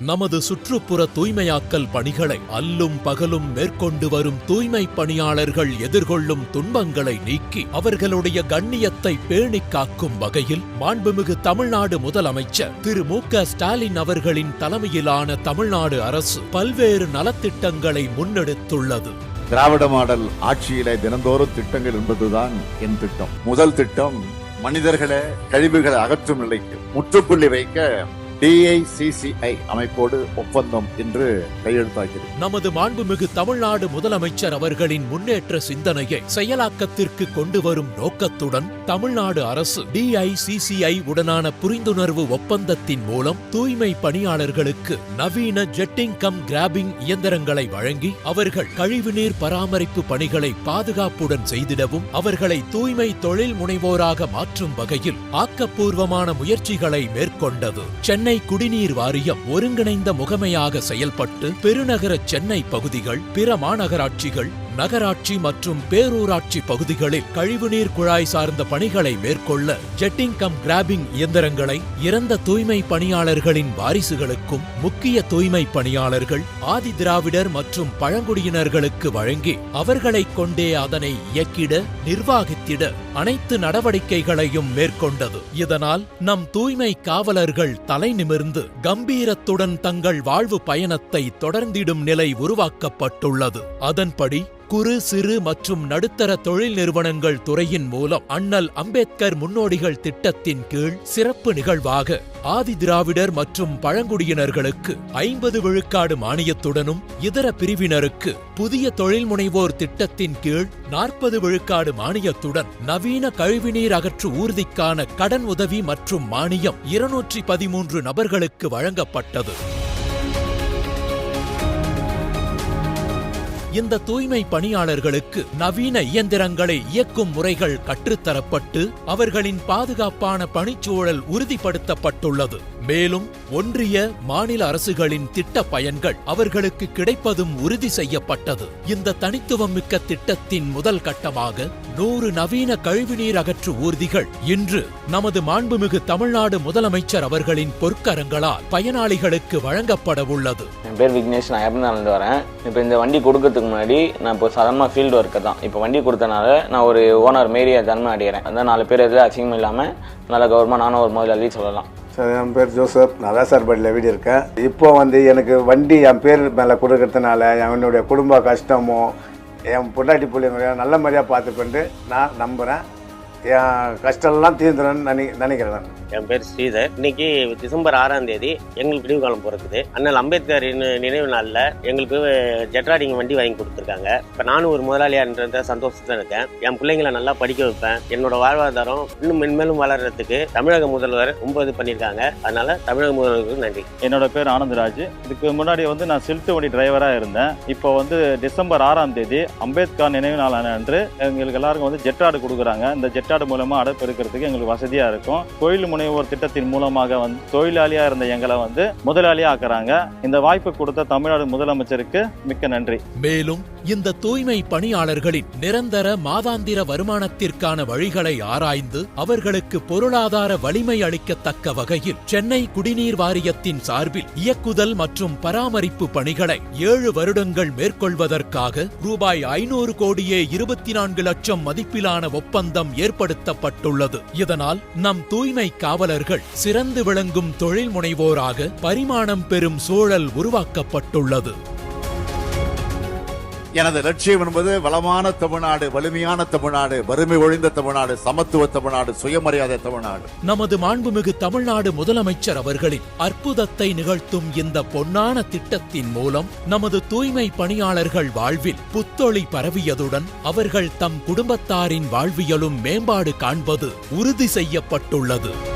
நமது சுற்றுப்புற தூய்மையாக்கல் பணிகளை அல்லும் பகலும் மேற்கொண்டு வரும் தூய்மை பணியாளர்கள் எதிர்கொள்ளும் துன்பங்களை நீக்கி அவர்களுடைய கண்ணியத்தை பேணி காக்கும் வகையில் மாண்புமிகு தமிழ்நாடு முதலமைச்சர் திரு மு க ஸ்டாலின் அவர்களின் தலைமையிலான தமிழ்நாடு அரசு பல்வேறு நலத்திட்டங்களை முன்னெடுத்துள்ளது. திராவிட மாடல் ஆட்சியிலே தினந்தோறும் திட்டங்கள் என்பதுதான் என் திட்டம். முதல் திட்டம் மனிதர்களை கழிவுகளை அகற்றும் நிலைக்கு முற்றுப்புள்ளி வைக்க டிஐசிசிஐ அமைப்போடு ஒப்பந்தம் என்று கையெழுத்தாகிறது. நமது மாண்புமிகு தமிழ்நாடு முதலமைச்சர் அவர்களின் முன்னேற்ற சிந்தனையை செயலாக்கத்திற்கு கொண்டு வரும் நோக்கத்துடன் தமிழ்நாடு அரசு டிஐசிசிஐ உடனான புரிந்துணர்வு ஒப்பந்தத்தின் மூலம் தூய்மை பணியாளர்களுக்கு நவீன ஜெட்டிங் கம் கிராபிங் இயந்திரங்களை வழங்கி அவர்கள் கழிவுநீர் பராமரிப்பு பணிகளை பாதுகாப்புடன் செய்திடவும் அவர்களை தூய்மை தொழில் முனைவோராக மாற்றும் வகையில் ஆக்கப்பூர்வமான முயற்சிகளை மேற்கொண்டது. சென்னை குடிநீர் வாரியம் ஒருங்கிணைந்த முகமையாக செயல்பட்டு பெருநகர சென்னை பகுதிகள் பிற மாநகராட்சிகள் நகராட்சி மற்றும் பேரூராட்சி பகுதிகளில் கழிவுநீர் குழாய் சார்ந்த பணிகளை மேற்கொள்ள ஜெட்டிங் கம் கிராபிங் இயந்திரங்களை இறந்த தூய்மை பணியாளர்களின் வாரிசுகளுக்கும் முக்கிய தூய்மை பணியாளர்கள் ஆதி திராவிடர் மற்றும் பழங்குடியினர்களுக்கு வழங்கி அவர்களைக் கொண்டே அதனை இயக்கிட நிர்வாகித்திட அனைத்து நடவடிக்கைகளையும் மேற்கொண்டது. இதனால் நம் தூய்மை காவலர்கள் தலை நிமிர்ந்து கம்பீரத்துடன் தங்கள் வாழ்வு பயணத்தை தொடர்ந்திடும் நிலை உருவாக்கப்பட்டுள்ளது. அதன்படி குறு சிறு மற்றும் நடுத்தர தொழில் நிறுவனங்கள் துறையின் மூலம் அண்ணல் அம்பேத்கர் முன்னோடிகள் திட்டத்தின் கீழ் சிறப்பு நிகழ்வாக ஆதி திராவிடர் மற்றும் பழங்குடியினர்களுக்கு ஐம்பது விழுக்காடு மானியத்துடனும் இதர பிரிவினருக்கு புதிய தொழில் முனைவோர் திட்டத்தின் கீழ் நாற்பது விழுக்காடு மானியத்துடன் நவீன கழிவுநீர் அகற்று ஊர்திக்கான கடன் உதவி மற்றும் மானியம் இருநூற்றி பதிமூன்று நபர்களுக்கு வழங்கப்பட்டது. இந்த தூய்மை பணியாளர்களுக்கு நவீன இயந்திரங்களை இயக்கும் முறைகள் கற்றுத்தரப்பட்டு அவர்களின் பாதுகாப்பான பணிச்சூழல் உறுதிப்படுத்தப்பட்டுள்ளது. மேலும் ஒன்றிய மாநில அரசுகளின் திட்ட பயன்கள் அவர்களுக்கு கிடைப்பதும் உறுதி செய்யப்பட்டது. இந்த தனித்துவமிக்க திட்டத்தின் முதல் கட்டமாக நூறு நவீன கழிவுநீர் அகற்று ஊர்திகள். இன்று நமது மாண்புமிகு தமிழ்நாடு முதலமைச்சர் அவர்களின் பொற்கரங்களால் பயனாளிகளுக்கு வழங்கப்பட உள்ளது. என் பேர் விக்னேஷ் நான் இருந்து வரேன். இப்போ இந்த வண்டி கொடுக்கறதுக்கு முன்னாடி நான் இப்போ சாதாரணமாக ஃபீல்டு ஒர்க்கர் தான். இப்போ வண்டி கொடுத்தனால நான் ஒரு ஓனர் மாரி தன்மை அடைகிறேன் அதான் நாலு பேர் எதில் அசிங்கம் இல்லாமல் நல்ல கௌரவமாக நானும் ஒரு முதலாளி சொல்லலாம். சார் என் பேர் ஜோசப். நான் வேசார்பாடியில் வீடு இருக்கேன். இப்போ வந்து எனக்கு வண்டி என் பேர் மேலே கொடுக்கறதுனால என்னுடைய குடும்ப கஷ்டமும் என் பொண்டாட்டி பிள்ளைங்க நல்ல மாதிரியாக பார்த்துக்கொண்டு நான் நம்புகிறேன் என் கஷ்டம்லாம் தீர்ந்துடும் நினை நினைக்கிறேன் நான். என் பேர் ஸ்ரீதர். இன்னைக்கு டிசம்பர் ஆறாம் தேதி எங்களுக்கு விடிவு காலம் பிறக்குது. அண்ணல் அம்பேத்கர் நினைவு நாளில் எங்களுக்கு ஜெட்ராடிங் வண்டி வாங்கி கொடுத்துருக்காங்க. இப்போ நானும் ஒரு முதலாளியார்ன்ற சந்தோஷத்தில் இருக்கேன். என் பிள்ளைங்களை நல்லா படிக்க வைப்பேன். என்னோட வாழ்வாதாரம் இன்னும் மென்மேலும் வளர்றதுக்கு தமிழக முதல்வர் ரொம்ப இது பண்ணியிருக்காங்க. அதனால தமிழக முதல்வருக்கு நன்றி. என்னோட பேர் ஆனந்தராஜ். இதுக்கு முன்னாடி வந்து நான் செலுத்து வண்டி டிரைவராக இருந்தேன். இப்போ வந்து டிசம்பர் ஆறாம் தேதி அம்பேத்கர் நினைவு நாளான அன்று எங்களுக்கு எல்லாருக்கும் வந்து ஜெட்ராடு கொடுக்குறாங்க. இந்த ஜெட்ராடு மூலமாக அடைப்பெருக்கிறதுக்கு எங்களுக்கு வசதியாக இருக்கும். கோயில் முனைவோர் திட்டத்தின் மூலமாக வந்து தொழிலாளியாக இருந்த எங்களை வந்து முதலாளியாக ஆக்குறாங்க. இந்த வாய்ப்பு கொடுத்த தமிழ்நாடு முதலமைச்சருக்கு மிக்க நன்றி. மேலும் இந்த தூய்மை பணியாளர்களின் நிரந்தர மாதாந்திர வருமானத்திற்கான வழிகளை ஆராய்ந்து அவர்களுக்கு பொருளாதார வலிமை அளிக்கத்தக்க வகையில் சென்னை குடிநீர் வாரியத்தின் சார்பில் இயக்குதல் மற்றும் பராமரிப்பு பணிகளை ஏழு வருடங்கள் மேற்கொள்வதற்காக ரூபாய் ஐநூறு கோடியே இருபத்தி நான்கு லட்சம் மதிப்பிலான ஒப்பந்தம் ஏற்படுத்தப்பட்டுள்ளது. இதனால் நம் தூய்மை காவலர்கள் சிறந்து விளங்கும் தொழில் முனைவோராக பரிமாணம் பெறும் சூழல் உருவாக்கப்பட்டுள்ளது. எனது லட்சியம் என்பது வளமான தமிழ்நாடு வலிமையான தமிழ்நாடு வறுமை ஒழிந்த தமிழ்நாடு சமத்துவ தமிழ்நாடு சுயமரியாதை தமிழ்நாடு. நமது மாண்புமிகு தமிழ்நாடு முதலமைச்சர் அவர்களின் அற்புதத்தை நிகழ்த்தும் இந்த பொன்னான திட்டத்தின் மூலம் நமது தூய்மை பணியாளர்கள் வாழ்வில் புத்தொளி பரவியதுடன் அவர்கள் தம் குடும்பத்தாரின் வாழ்வியலும் மேம்பாடு காண்பது உறுதி செய்யப்பட்டுள்ளது.